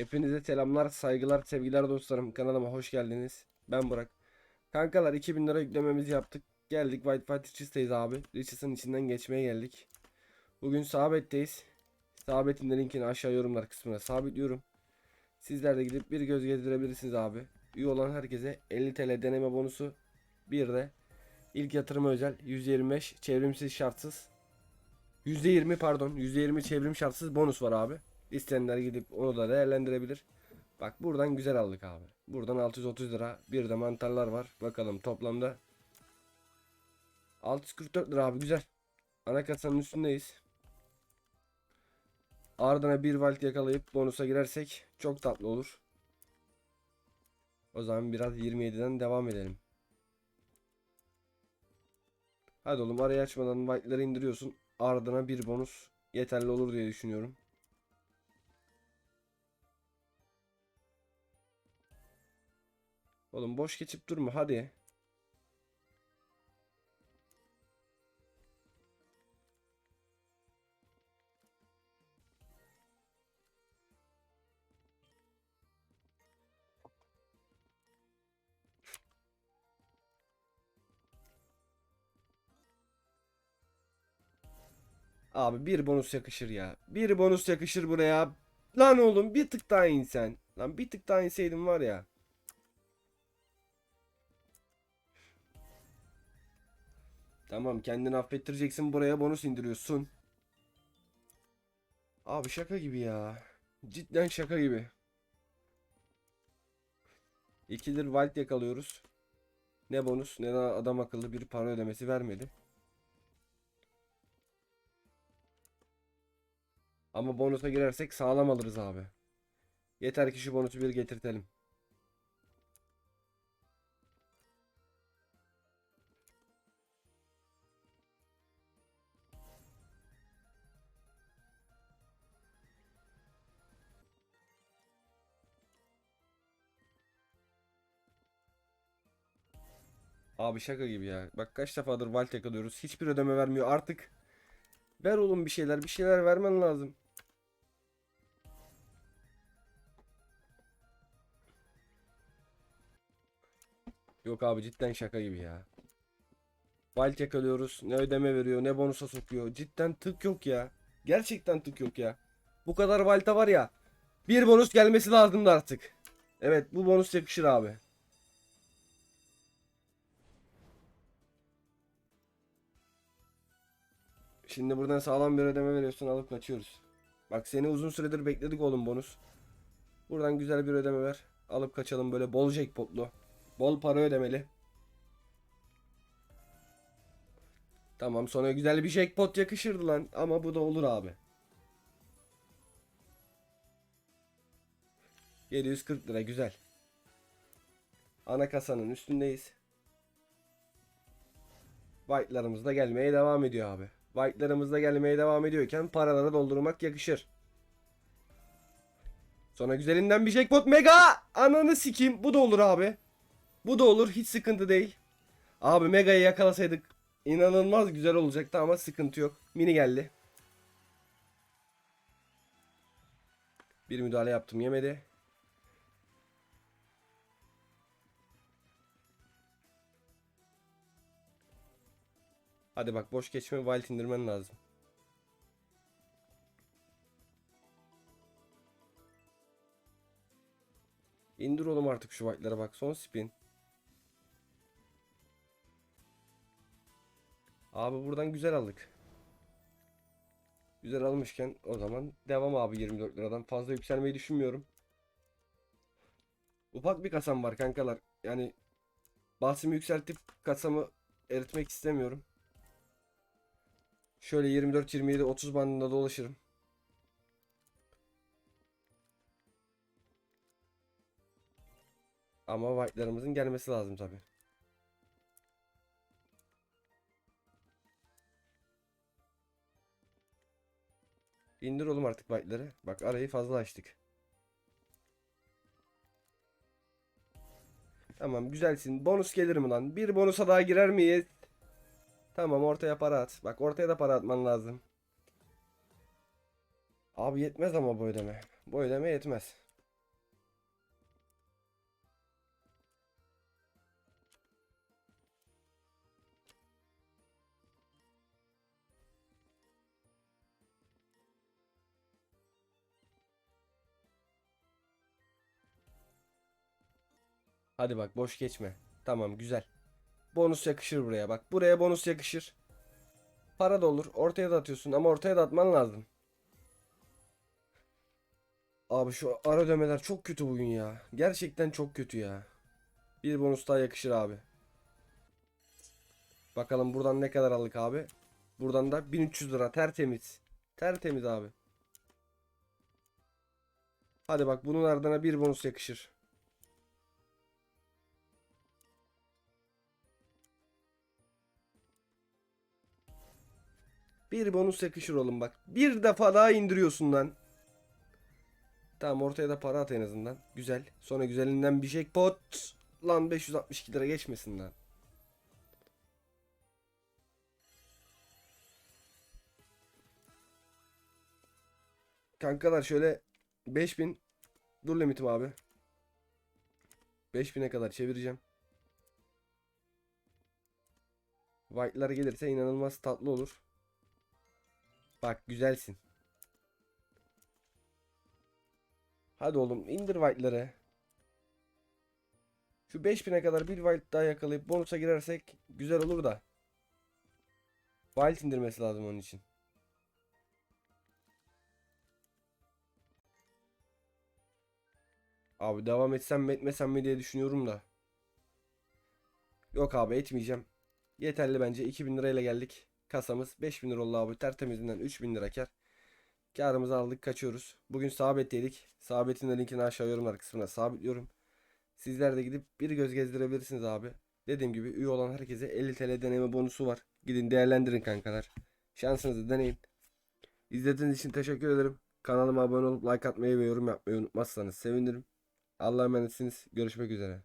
Hepinize selamlar, saygılar, sevgiler dostlarım. Kanalıma hoş geldiniz. Ben Burak. Kankalar 2000 lira yüklememizi yaptık. Geldik White Fight Riches'teyiz abi. Riches'ın içinden geçmeye geldik. Bugün sabitteyiz. Sabitin de linkini aşağı yorumlar kısmına sabitliyorum. Sizler de gidip bir göz gezdirebilirsiniz abi. Üye olan herkese 50 TL deneme bonusu. Bir de ilk yatırıma özel 125 çevrimsiz şartsız. %20 pardon %20 çevrim şartsız bonus var abi. İsteyenler gidip onu da değerlendirebilir. Bak buradan güzel aldık abi. Buradan 630 lira. Bir de mantarlar var. Bakalım toplamda 644 lira abi güzel. Ana kasanın üstündeyiz. Ardına bir volt yakalayıp bonusa girersek çok tatlı olur. O zaman biraz 27'den devam edelim. Hadi oğlum arayı açmadan voltları indiriyorsun. Ardına bir bonus yeterli olur diye düşünüyorum. Oğlum boş geçip durma hadi. Abi bir bonus yakışır ya. Bir bonus yakışır buraya. Lan oğlum bir tık daha insen. Lan bir tık daha inseydin var ya. Tamam kendini affettireceksin buraya bonus indiriyorsun. Abi şaka gibi ya. Cidden şaka gibi. İkidir Wild yakalıyoruz. Ne bonus ne de adam akıllı bir para ödemesi vermedi. Ama bonusa girersek sağlam alırız abi. Yeter ki şu bonusu bir getirtelim. Abi şaka gibi ya. Bak kaç defadır Valt yakalıyoruz. Hiçbir ödeme vermiyor artık. Ver oğlum bir şeyler. Bir şeyler vermen lazım. Yok abi cidden şaka gibi ya. Valt yakalıyoruz. Ne ödeme veriyor ne bonusa sokuyor. Cidden tık yok ya. Gerçekten tık yok ya. Bu kadar Valta var ya. Bir bonus gelmesi lazımdı artık. Evet bu bonus yakışır abi. Şimdi buradan sağlam bir ödeme veriyorsun alıp kaçıyoruz. Bak seni uzun süredir bekledik oğlum bonus. Buradan güzel bir ödeme ver. Alıp kaçalım böyle bol jackpotlu. Bol para ödemeli. Tamam sonra güzel bir jackpot yakışırdı lan. Ama bu da olur abi. 740 lira güzel. Ana kasanın üstündeyiz. White'larımız da gelmeye devam ediyor abi. White'larımız da gelmeye devam ediyorken paraları doldurmak yakışır. Sonra güzelinden bir jackpot mega ananı sikeyim bu da olur abi. Bu da olur hiç sıkıntı değil. Abi mega'yı yakalasaydık inanılmaz güzel olacaktı ama sıkıntı yok. Mini geldi. Bir müdahale yaptım yemedi. Hadi bak boş geçme wild indirmen lazım. İndir oğlum artık şu wild'lara bak. Son spin. Abi buradan güzel aldık. Güzel almışken o zaman devam abi 24 liradan. Fazla yükselmeyi düşünmüyorum. Ufak bir kasam var kankalar. Yani basımı yükseltip kasamı eritmek istemiyorum. Şöyle 24 27 30 bandında dolaşırım. Ama white'larımızın gelmesi lazım tabi. İndir oğlum artık white'ları. Bak arayı fazla açtık. Tamam güzelsin. Bonus gelir mi lan? Bir bonusa daha girer miyiz? Tamam ortaya para at. Bak ortaya da para atman lazım. Abi yetmez ama bu ödeme. Bu ödeme yetmez. Hadi bak boş geçme. Tamam güzel. Bonus yakışır buraya bak. Buraya bonus yakışır. Para da olur. Ortaya da atıyorsun ama ortaya da atman lazım. Abi şu ara ödemeler çok kötü bugün ya. Gerçekten çok kötü ya. Bir bonus daha yakışır abi. Bakalım buradan ne kadar aldık abi. Buradan da 1300 lira tertemiz. Tertemiz abi. Hadi bak bunun ardına bir bonus yakışır. Bir bonus yakışır oğlum bak. Bir defa daha indiriyorsun lan. Tamam ortaya da para at en azından. Güzel. Sonra güzelinden bir jackpot. Lan 562 lira geçmesin lan. Kankalar şöyle 5000 dur limitim abi. 5000'e kadar çevireceğim. White'lar gelirse inanılmaz tatlı olur. Bak güzelsin. Hadi oğlum indir white'ları. Şu 5000'e kadar bir white daha yakalayıp bonusa girersek güzel olur da. White indirmesi lazım onun için. Abi devam etsem mi etmesem mi diye düşünüyorum da. Yok abi etmeyeceğim. Yeterli bence 2000 lirayla geldik. Kasamız 5000 lira oldu abi. Tertemizinden 3000 lira kar. Karımızı aldık kaçıyoruz. Bugün sabit yedik. Sabitin de linkini aşağı yorumlar kısmına sabitliyorum. Sizler de gidip bir göz gezdirebilirsiniz abi. Dediğim gibi üye olan herkese 50 TL deneme bonusu var. Gidin değerlendirin kankalar. Şansınızı deneyin. İzlediğiniz için teşekkür ederim. Kanalıma abone olup like atmayı ve yorum yapmayı unutmazsanız sevinirim. Allah'a emanetsiniz. Görüşmek üzere.